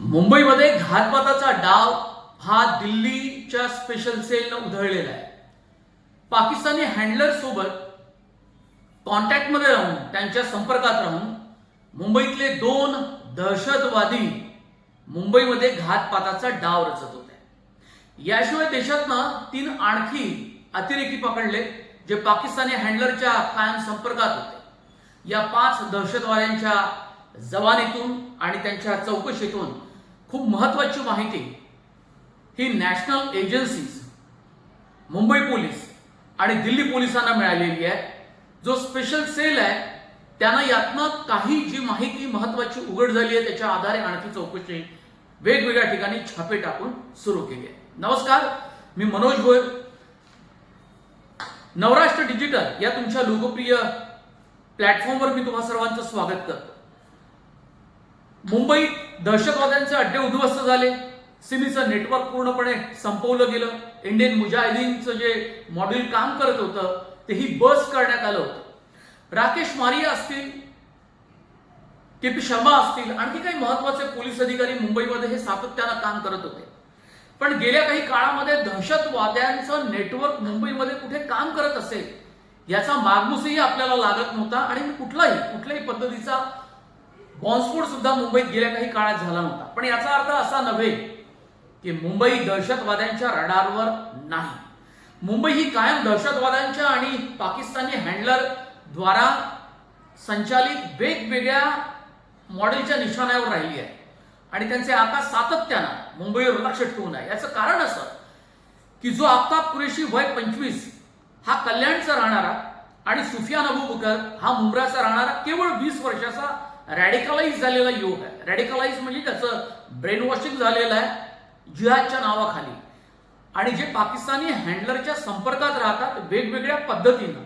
मुंबईमध्ये घातपाताचा डाव हा दिल्लीच्या स्पेशल सेलनं उधळलेला आहे. पाकिस्तानी हँडलर सोबत कॉन्टॅक्टमध्ये राहून त्यांच्या संपर्कात राहून मुंबईतले दोन दहशतवादी मुंबईमध्ये घातपाताचा डाव रचत होते. याशिवाय देशातनं तीन आणखी अतिरेकी पकडले जे पाकिस्तानी हँडलरच्या कायम संपर्कात होते. या पाच दहशतवाद्यांच्या जवानीतून आणि त्यांच्या चौकशीतून खूप महत्वाची माहिती ही नॅशनल एजन्सीज मुंबई पोलीस आणि दिल्ली पोलिसांना मिळालेली आहे. जो स्पेशल सेल आहे त्यांना यातनं काही जी माहिती महत्वाची उघड झाली आहे त्याच्या आधारे आणखी चौकशी वेगवेगळ्या ठिकाणी छापे टाकून सुरू केली आहे. नमस्कार मी मनोज गोयल नवराष्ट्र डिजिटल या तुमच्या लोकप्रिय प्लॅटफॉर्मवर मी तुम्हा सर्वांचं स्वागत करतो. मुंबईत दहशतवाद्यांचे अड्डे उद्ध्वस्त झाले. सिमीचं नेटवर्क पूर्णपणे संपवलं गेलं. इंडियन मुजाहिदीनचं जे मॉड्यूल काम करत होतं तेही बस करण्यात आलं होतं. राकेश मारिया असतील के पी शर्मा असतील आणखी काही महत्त्वाचे पोलीस अधिकारी मुंबईमध्ये हे सातत्यानं काम करत होते. पण गेल्या काही काळामध्ये दहशतवाद्यांचं नेटवर्क मुंबईमध्ये कुठे काम करत असेल याचा मागमूसही आपल्याला लागत नव्हता आणि कुठलाही कुठल्याही पद्धतीचा बॉम्बस्फोट सुद्धा मुंबईत गेल्या काही काळात झाला नव्हता. पण याचा अर्थ असा नव्हे की मुंबई दहशतवाद्यांच्या रडारवर नाही. मुंबई ही कायम दहशतवाद्यांच्या आणि पाकिस्तानी हँडलर द्वारा संचालित वेगवेगळ्या मॉडेलच्या निशाण्यावर राहिली आहे. आणि त्यांचे आता सातत्यानं मुंबईवर लक्ष ठेवून आहे. याचं कारण असं की जो आफताब कुरेशी वय पंचवीस हा कल्याणचा राहणारा आणि सुफियान अबू बकर हा मुंब्राचा राहणारा केवळ वीस वर्षाचा रॅडिकलाइज झालेला योग आहे. रॅडिकलाइज म्हणजे त्याचं ब्रेन वॉशिंग झालेलं आहे जिहादच्या नावाखाली. आणि जे पाकिस्तानी हँडलरच्या संपर्कात राहतात वेगवेगळ्या पद्धतीनं.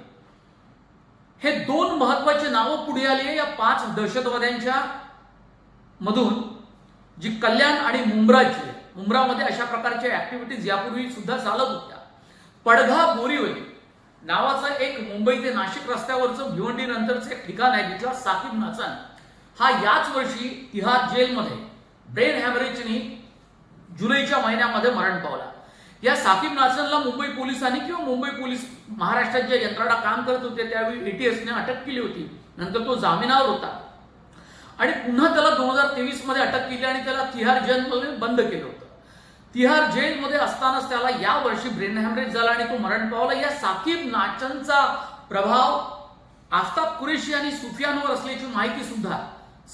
हे दोन महत्त्वाचे नावं पुढे आली या पाच दहशतवाद्यांच्या मधून जी कल्याण आणि मुंब्राची आहे. मुंब्रामध्ये अशा प्रकारच्या ऍक्टिव्हिटीज यापूर्वी सुद्धा चालत होत्या. पडघा बोरीवली नावाचं एक मुंबई ते नाशिक रस्त्यावरचं भिवंडी नंतरचं एक ठिकाण आहे जिथला साकीब नाचन. हा याच वर्षी तिहार जेलमध्ये ब्रेन हॅमरेजनी जुलैच्या महिन्यामध्ये मरण पावला. या साकिब नाचनला मुंबई पोलिसांनी किंवा मुंबई पोलीस महाराष्ट्रात ज्या यंत्रणा काम करत होते त्यावेळी एटीएसने अटक केली होती. नंतर तो जामिनावर होता. आणि पुन्हा त्याला दोन हजार तेवीसमध्ये अटक केली आणि त्याला तिहार जेलमध्ये बंद केलं होतं. तिहार जेलमध्ये असतानाच त्याला या वर्षी ब्रेन हॅमरेज झाला आणि तो मरण पावला. या साकीब नाचनचा प्रभाव आफताब कुरेशी आणि सुफियानवर असल्याची माहिती सुद्धा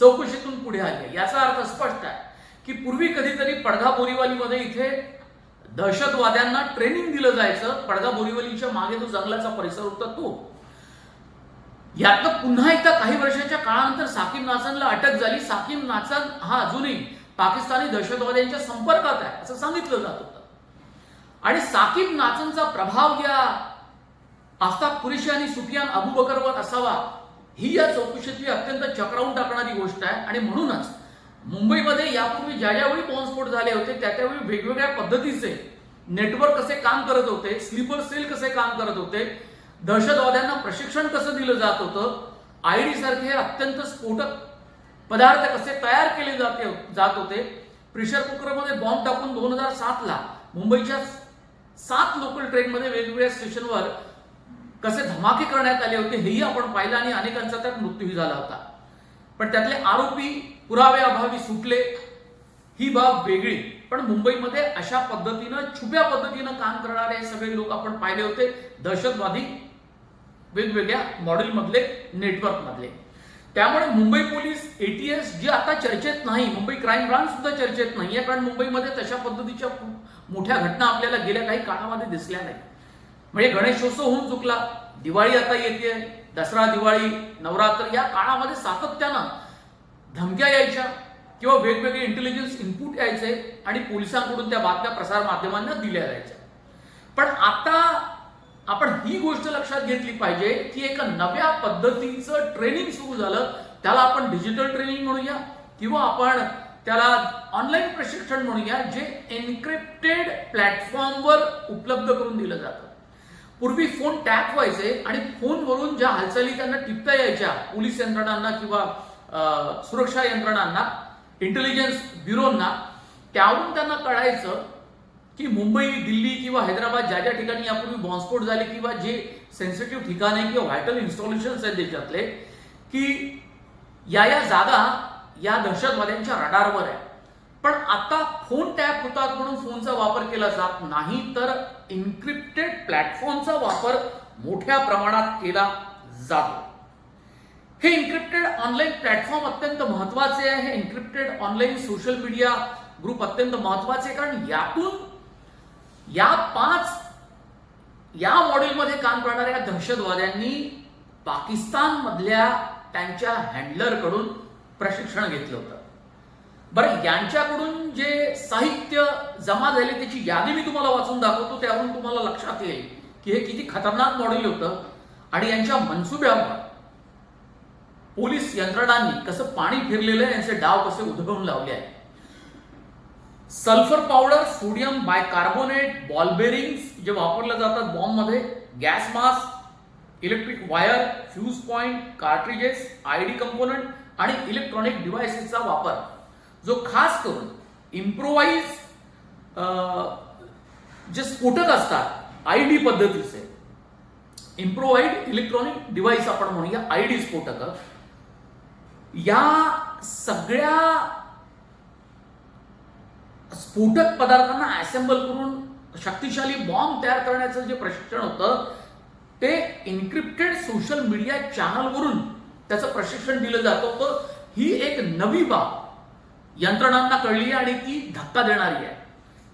चौकशीतून पुढे आली याचा अर्थ स्पष्ट आहे की पूर्वी कधीतरी पडघा बोरीवलीमध्ये इथे दहशतवाद्यांना ट्रेनिंग दिलं जायचं. पडघा बोरीवलीच्या मागे जो जंगलाचा परिसर होता तो. यातनं पुन्हा एकदा काही वर्षाच्या काळानंतर साकीब नाचनला अटक झाली. साकीब नाचन हा अजूनही पाकिस्तानी दहशतवाद्यांच्या संपर्कात आहे असं सांगितलं जात होतं. आणि साकीब नाचनचा प्रभाव या आफ्ताब कुरेशी आणि सुफियान अबू बकरवर असावा ही या चौकशीतली अत्यंत चक्रावून टाकणारी गोष्ट आहे. आणि म्हणूनच मुंबईमध्ये यापूर्वी ज्या ज्यावेळी बॉम्बस्फोट झाले होते त्या त्यावेळी वेगवेगळ्या पद्धतीचे नेटवर्क कसे काम करत होते स्लीपर सेल कसे काम करत होते दहशतवाद्यांना प्रशिक्षण कसं दिलं जात होतं आयडी सारखे अत्यंत स्फोटक पदार्थ कसे तयार केले जाते जात होते. प्रेशर कुकरमध्ये बॉम्ब टाकून दोन हजार सातला मुंबईच्या सात लोकल ट्रेनमध्ये वेगवेगळ्या स्टेशनवर कसे धमाके करण्यात आले होते हेही आपण पाहिलं आणि अनेकांचा त्यात मृत्यूही झाला होता. पण त्यातले आरोपी पुरावे अभावी सुटले. ही बाब वेगळी. पण मुंबईमध्ये अशा पद्धतीनं छुप्या पद्धतीनं काम करणारे हे सगळे लोक आपण पाहिले होते. दहशतवादी वेगवेगळ्या मॉडेलमधले नेटवर्कमधले. त्यामुळे मुंबई पोलीस एटीएस जी आता चर्चेत नाही मुंबई क्राईम ब्रांच सुद्धा चर्चेत नाही आहे कारण मुंबईमध्ये तशा पद्धतीच्या मोठ्या घटना आपल्याला गेल्या काही काळामध्ये दिसल्या नाही म्हणजे गणेशोत्सव होऊन चुकला. दिवाळी आता येते दसरा दिवाळी नवरात्र या काळामध्ये सातत्यानं धमक्या यायच्या किंवा वेगवेगळे इंटेलिजन्स इनपुट यायचे आणि पोलिसांकडून त्या बातम्या प्रसार माध्यमांना दिल्या जायच्या. पण आता आपण ही गोष्ट लक्षात घेतली पाहिजे की एका नव्या पद्धतीचं ट्रेनिंग सुरू झालं. त्याला आपण डिजिटल ट्रेनिंग म्हणूया किंवा आपण त्याला ऑनलाईन प्रशिक्षण म्हणूया जे एन्क्रिप्टेड प्लॅटफॉर्मवर उपलब्ध करून दिलं जातं. पूर्वी फोन टॅप व्हायचे आणि फोनवरून ज्या हालचाली त्यांना टिपता यायच्या पोलीस यंत्रणांना किंवा सुरक्षा यंत्रणांना इंटेलिजन्स ब्युरोना त्यावरून त्यांना कळायचं की मुंबई दिल्ली किंवा हैदराबाद ज्या ज्या ठिकाणी यापूर्वी बॉम्बस्फोट झाले किंवा जे सेन्सिटिव्ह ठिकाण आहे किंवा व्हायटल इन्स्टॉलेशन्स आहेत देशातले की या या जागा या दहशतवाद्यांच्या रडारवर आहे. पण आता फोन टॅप होतात म्हणून फोनचा वापर केला जात नाही तर इन्क्रिप्टेड प्लॅटफॉर्मचा वापर मोठ्या प्रमाणात केला जातो. हे इन्क्रिप्टेड ऑनलाईन प्लॅटफॉर्म अत्यंत महत्त्वाचे आहे. हे encrypted online social media group अत्यंत महत्त्वाचे आहे. कारण यातून या पाच या मॉडेलमध्ये काम करणाऱ्या दहशतवाद्यांनी पाकिस्तानमधल्या त्यांच्या हँडलरकडून प्रशिक्षण घेतलं होतं. बरं यांच्याकडून जे साहित्य जमा झाले त्याची यादी मी तुम्हाला वाचून दाखवतो त्यावरून तुम्हाला लक्षात येईल की हे किती खतरनाक मॉडेल होतं. आणि यांच्या मनसुब्यावर पोलीस यंत्रणांनी कसं पाणी फिरलेलं आहे यांचे डाव कसे उद्भवून लावले आहे sulphur powder sodium bicarbonate ball bearings जे वापरल्या जातात बॉम्बमध्ये gas mask electric wire fuse point cartridges I D component आणि इलेक्ट्रॉनिक डिव्हायसेसचा वापर. जो खास करून इम्प्रोवाइज जे स्फोटक असतात आय डी पद्धतीचे इम्प्रोवाइड इलेक्ट्रॉनिक डिव्हाइस आपण म्हणूया आय डी स्फोटक या सगळ्या स्फोटक पदार्थांना असेंबल करून शक्तिशाली बॉम्ब तयार करण्याचं जे प्रशिक्षण होतं ते इन्क्रिप्टेड सोशल मीडिया चॅनलवरून त्याचं प्रशिक्षण दिलं जात होतं. ही एक नवी बाब. यंत्रणांना कळली आणि ती धक्का देणारी आहे.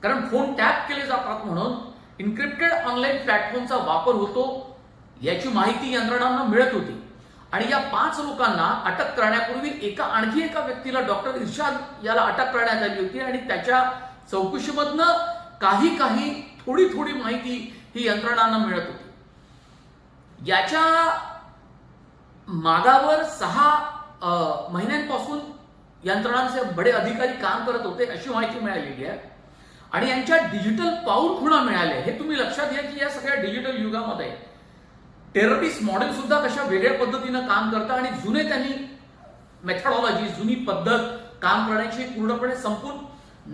कारण फोन टॅप केले जातात म्हणून इन्क्रिप्टेड ऑनलाईन प्लॅटफॉर्मचा वापर होतो याची माहिती यंत्रणांना मिळत होती. आणि या पाच लोकांना अटक करण्यापूर्वी एका आणखी एका व्यक्तीला डॉक्टर इर्शाद याला अटक करण्यात आली होती आणि त्याच्या चौकशीमधनं काही काही थोडी थोडी माहिती ही यंत्रणांना मिळत होती. याच्या मागावर सहा महिन्यांपासून यंत्रणांचे बडे अधिकारी काम करत होते अशी माहिती मिळालेली आहे. आणि यांच्या डिजिटल पाऊल खुणा मिळाल्या हे तुम्ही लक्षात घ्या की या सगळ्या डिजिटल युगामध्ये टेररिस्ट मॉडेल सुद्धा कशा वेगळ्या पद्धतीनं काम करतं आणि जुने त्यांनी मेथडॉलॉजी जुनी पद्धत काम करण्याची पूर्णपणे संपून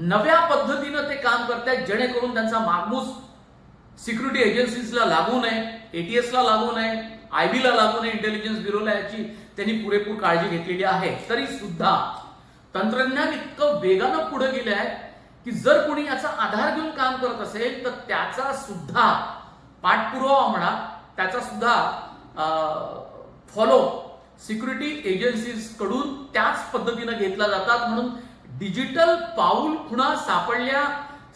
नव्या पद्धतीनं ते काम करतायत जेणेकरून त्यांचा मागमूस सिक्युरिटी एजन्सीजला लागू नये एटीएसला लागू नये आय बीला लागू नये इंटेलिजन्स ब्युरोला याची त्यांनी पुरेपूर काळजी घेतलेली आहे. तरी सुद्धा तंत्रज्ञान इतकं वेगानं पुढे गेलं आहे की जर कोणी याचा आधार घेऊन काम करत असेल तर त्याचा सुद्धा पाठपुरावा म्हणा त्याचा सुद्धा फॉलो सिक्युरिटी एजन्सीजकडून त्याच पद्धतीनं घेतला जातात. म्हणून डिजिटल पाऊल खुणा सापडल्या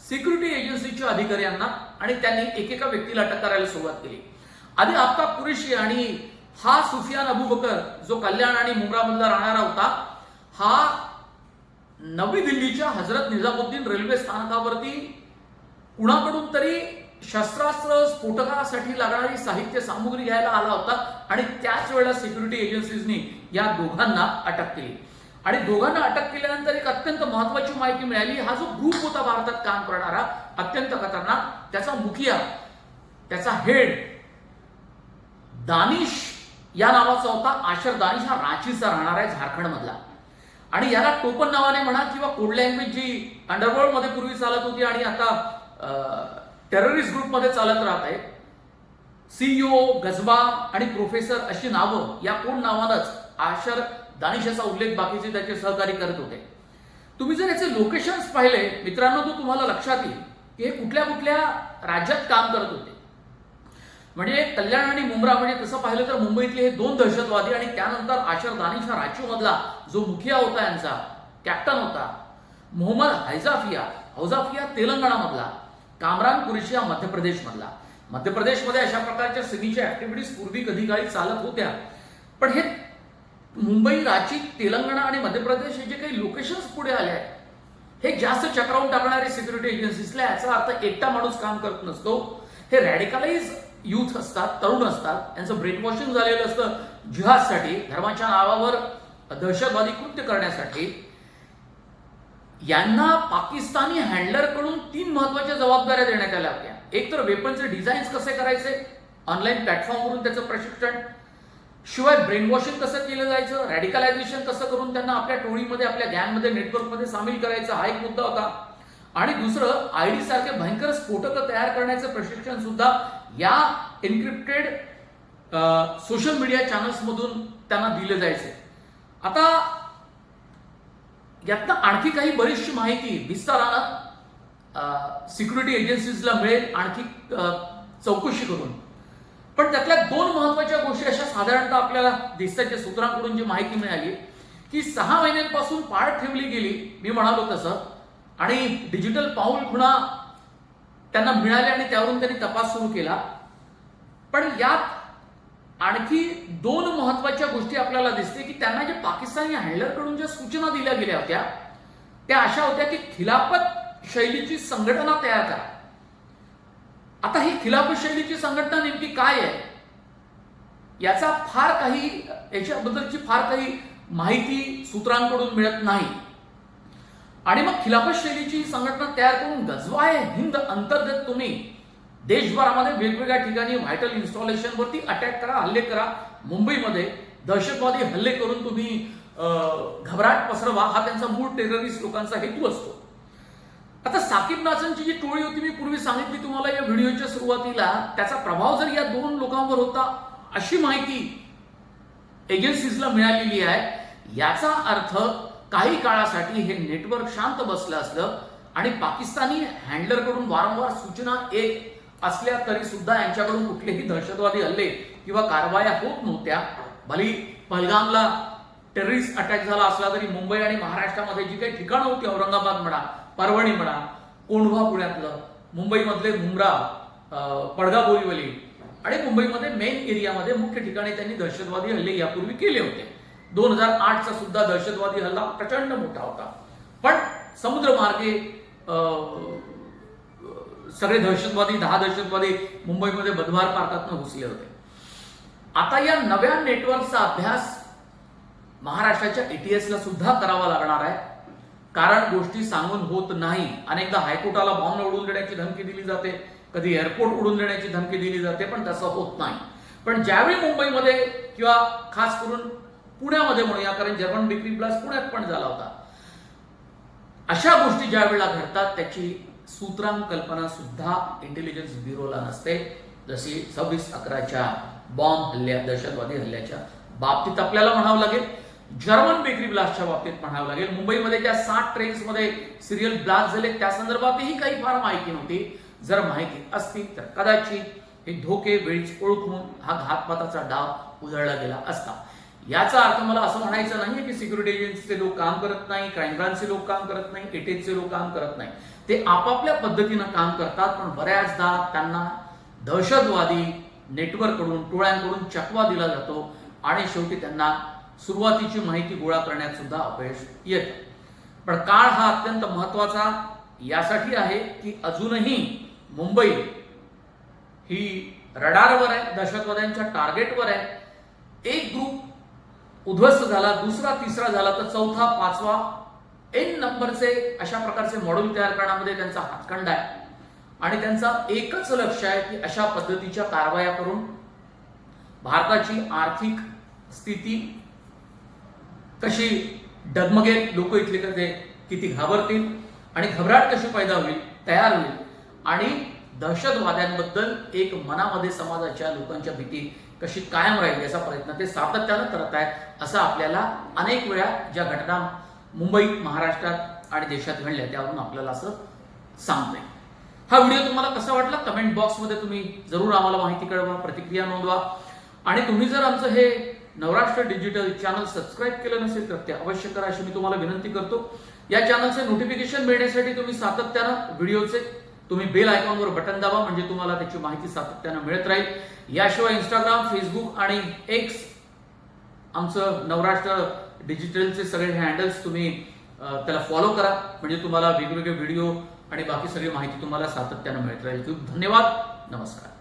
सिक्युरिटी एजन्सीच्या अधिकाऱ्यांना आणि त्यांनी एकेका व्यक्तीला अटक करायला सुरुवात केली. आधी आता कुरेशी आणि हा सुफियान अबू बकर जो कल्याण आणि मुंब्रामधला राहणारा होता हा नवी दिल्लीच्या हजरत निजामुद्दीन रेल्वे स्थानकावरती कुणाकडून तरी शस्त्रास्त्र स्फोटकासाठी लागणारी साहित्य सामुग्री घ्यायला आला होता आणि त्याच वेळेला सिक्युरिटी एजन्सीजनी या दोघांना अटक केली. आणि दोघांना अटक केल्यानंतर एक अत्यंत महत्वाची माहिती मिळाली. हा जो ग्रुप होता भारतात काम करणारा अत्यंत खतरनाक त्याचा मुखिया त्याचा हेड दानिश या नावाचा होता. आशर दानिश हा रांचीचा राहणार आहे झारखंड मधला आणि याला टोपन नावाने म्हणा किंवा कोड लँग्वेज जी अंडरवर्ल्डमध्ये पूर्वी चालत होती आणि आता टेररिस्ट ग्रुपमध्ये चालत राहत आहे सीईओ गजबा आणि प्रोफेसर अशी नावं या कोण नावानंच आशर दानिशाचा उल्लेख बाकीचे त्याचे सहकारी करत होते. तुम्ही जर याचे लोकेशन्स पाहिले मित्रांनो तो तुम्हाला लक्षात येईल की हे कुठल्या कुठल्या राज्यात काम करत होते. म्हणजे कल्याण आणि मुंब्रा म्हणजे तसं पाहिलं तर मुंबईतले हे दोन दहशतवादी आणि त्यानंतर आशर दानिश हा रांची मधला जो मुखिया होता यांचा कॅप्टन होता मोहम्मद हैजाफिया हौजाफिया तेलंगणामधला कामरान कुरेशिया मध्य प्रदेशमधला मध्य प्रदेशमध्ये अशा प्रकारच्या सिनीच्या ऍक्टिव्हिटीज पूर्वी कधी काळी चालत होत्या. पण हे मुंबई रांची तेलंगणा आणि मध्य प्रदेश हे जे काही लोकेशन्स पुढे आले आहेत हे जास्त चक्रावून टाकणारे सिक्युरिटी एजन्सीजला याचा अर्थ एकटा माणूस काम करत नसतो. हे रॅडिकलाइज यूथ असतात तरुण असतात यांचं ब्रेनवॉशिंग झालेलं असतं जिहादसाठी धर्माच्या नावावर दहशतवादी कृत्य करण्यासाठी. यांना पाकिस्तानी हँडलरकडून तीन महत्त्वाच्या जबाबदाऱ्या देण्यात आल्या होत्या. एक तर वेपनचे डिझाईन्स कसे करायचे? ऑनलाईन प्लॅटफॉर्मवरून त्याचं प्रशिक्षण. शिवाय ब्रेन वॉशिंग कसं केलं जायचं? रॅडिकलायझेशन कसं करून त्यांना आपल्या टोळीमध्ये आपल्या गँगमध्ये नेटवर्कमध्ये सामील करायचं? हा एक मुद्दा होता. आणि दुसरं आय डी सारखे भयंकर स्फोटकं तयार करण्याचं प्रशिक्षण सुद्धा या एन्क्रिप्टेड सोशल मीडिया चॅनल्समधून त्यांना दिले जायचे. आता यातनं आणखी काही बरीचशी माहिती विस्तारानं सिक्युरिटी एजन्सीजला मिळेल आणखी चौकशी करून. पण त्यातल्या दोन महत्त्वाच्या गोष्टी अशा साधारणतः आपल्याला दिसतात ज्या सूत्रांकडून जी माहिती मिळाली की सहा महिन्यांपासून पाळ ठेवली गेली मी म्हणालो तसं आणि डिजिटल पाऊल खुणा त्यांना मिळाले आणि त्यावरून त्यांनी तपास सुरू केला. पण यात आणखी दोन महत्त्वाच्या गोष्टी आपल्याला दिसते की त्यांना जे पाकिस्तानी हँडलरकडून ज्या सूचना दिल्या गेल्या होत्या त्या अशा होत्या की खिलाफत शैलीची संघटना तयार करा. आता ही खिलाफत शैलीची संघटना नेमकी काय आहे? याचा फार काही याच्याबद्दलची फार काही माहिती सूत्रांकडून मिळत नाही. आणि मग खिलाफत शैलीची संघटना तयार करून गजवाय हिंद अंतर्गत तुम्ही देशभरामध्ये वेगवेगळ्या ठिकाणी व्हायटल इन्स्टॉलेशनवरती अटॅक करा हल्ले करा. मुंबईमध्ये दहशतवादी हल्ले करून तुम्ही घबराट पसरवा. हा त्यांचा मूळ टेररिस्ट लोकांचा हेतू असतो. आता साकीब नाचनची जी टोळी होती मी पूर्वी सांगितली तुम्हाला या व्हिडिओच्या सुरुवातीला. त्याचा प्रभाव जर या दोन लोकांवर होता अशी माहिती एजन्सीजला मिळालेली आहे. याचा अर्थ काही काळासाठी हे नेटवर्क शांत बसलं असलं आणि पाकिस्तानी हँडलरकडून वारंवार सूचना येत असल्या तरी सुद्धा यांच्याकडून कुठलेही दहशतवादी हल्ले किंवा कारवाया होत नव्हत्या. भली पहलगामला टेररिस्ट अटॅक झाला असला तरी मुंबई आणि महाराष्ट्रामध्ये जी काही ठिकाणं होती औरंगाबाद म्हणा परभणी म्हणा कोंढवा पुण्यातलं मुंबईमधले मुंब्रा पडगा बोरीवली आणि मुंबईमध्ये मेन एरियामध्ये मुख्य ठिकाणी त्यांनी दहशतवादी हल्ले यापूर्वी केले होते. दोन हजार आठचा सुद्धा दहशतवादी हल्ला प्रचंड मोठा होता. पण समुद्रमार्गे अं, सगळे दहशतवादी दहा दहशतवादी मुंबईमध्ये बधवार पार्कातनं घुसले होते. आता या नव्या नेटवर्कचा अभ्यास महाराष्ट्राच्या एटीएसला सुद्धा करावा लागणार आहे. कारण गोष्टी सांगून होत नाही. अनेकदा हायकोर्टाला बॉम्ब उडवून देण्याची धमकी दिली जाते. कधी एअरपोर्ट उडवून देण्याची धमकी दिली जाते पण तसं होत नाही. पण ज्यावेळी मुंबईमध्ये किंवा खास करून पुण्यामध्ये म्हणूया कारण जर्मन बेकरी ब्लास्ट पुण्यात पण झाला होता. अशा गोष्टी ज्या वेळेला घडतात त्याची सूत्रांक कल्पना सुद्धा इंटेलिजन्स ब्युरोला नसते. जशी सव्वीस अकराच्या बॉम्ब हल्ल्या दहशतवादी हल्ल्याच्या बाबतीत आपल्याला म्हणावं लागेल. जर्मन बेकरी ब्लास्टच्या बाबतीत म्हणावं लागेल. मुंबईमध्ये ज्या सात ट्रेन्समध्ये सिरियल ब्लास्ट झाले त्या संदर्भातही काही फार माहिती नव्हती. जर माहिती असती तर कदाचित हे धोके वेळीच ओळखून हा घातपाताचा डाव उजळला गेला असता. याचा अर्थ मला असं म्हणायचं नाहीये की सिक्युरिटी एजन्सीचे लोक काम करत नाही क्राईम ब्रांचचे लोक काम करत नाही एटेजचे लोक काम करत नाही. ते आपापल्या पद्धतीनं काम करतात पण बऱ्याचदा त्यांना दहशतवादी नेटवर्ककडून टोळ्यांकडून चकवा दिला जातो आणि शेवटी त्यांना सुरुवातीची माहिती गोळा करण्यात सुद्धा अपयश येतं. पण काळ हा अत्यंत महत्त्वाचा यासाठी आहे की अजूनही मुंबई ही रडारवर आहे दहशतवाद्यांच्या टार्गेटवर आहे. एक ग्रुप उद्ध्वस्त झाला दुसरा तिसरा झाला तर चौथा पाचवा एन नंबरचे अशा प्रकारचे मॉडेल तयार करण्यामध्ये त्यांचा हातखंड आहे. आणि त्यांचा एकच लक्ष आहे की अशा पद्धतीच्या कारवाया करून भारताची आर्थिक स्थिती कशी डगमगेल लोक इथले कसे किती घाबरतील आणि घबराट कशी पैदा होईल तयार होईल. आणि दहशतवाद्यांबद्दल एक मनामध्ये समाजाच्या लोकांच्या भीती कशी कायम राहील याचा प्रयत्न ते सातत्यानं करत आहेत असं आपल्याला अनेक वेळा ज्या घटना मुंबई महाराष्ट्रात आणि देशात घडल्या त्यावरून आपल्याला असं सांगतंय. हा व्हिडिओ तुम्हाला कसा वाटला? कमेंट बॉक्समध्ये तुम्ही जरूर आम्हाला माहिती कळवा प्रतिक्रिया नोंदवा. आणि तुम्ही जर आमचं हे नवराष्ट्र डिजिटल चॅनल सबस्क्राईब केलं नसेल तर ते अवश्य करा अशी मी तुम्हाला विनंती करतो. या चॅनलचे नोटिफिकेशन मिळण्यासाठी तुम्ही सातत्यानं व्हिडिओचे तुम्ही बेल आयकॉनवर बटन दाबा म्हणजे तुम्हाला त्याची माहिती सातत्यानं मिळत राहील. याशिवाय इंस्टाग्राम फेसबुक आणि एक्स आमचं नवराष्ट्र डिजिटलचे सगळे हँडल्स तुम्ही त्याला फॉलो करा. म्हणजे तुम्हाला वेगवेगळे व्हिडिओ आणि बाकी सगळी माहिती तुम्हाला सातत्यानं मिळत राहील. खूप धन्यवाद. नमस्कार.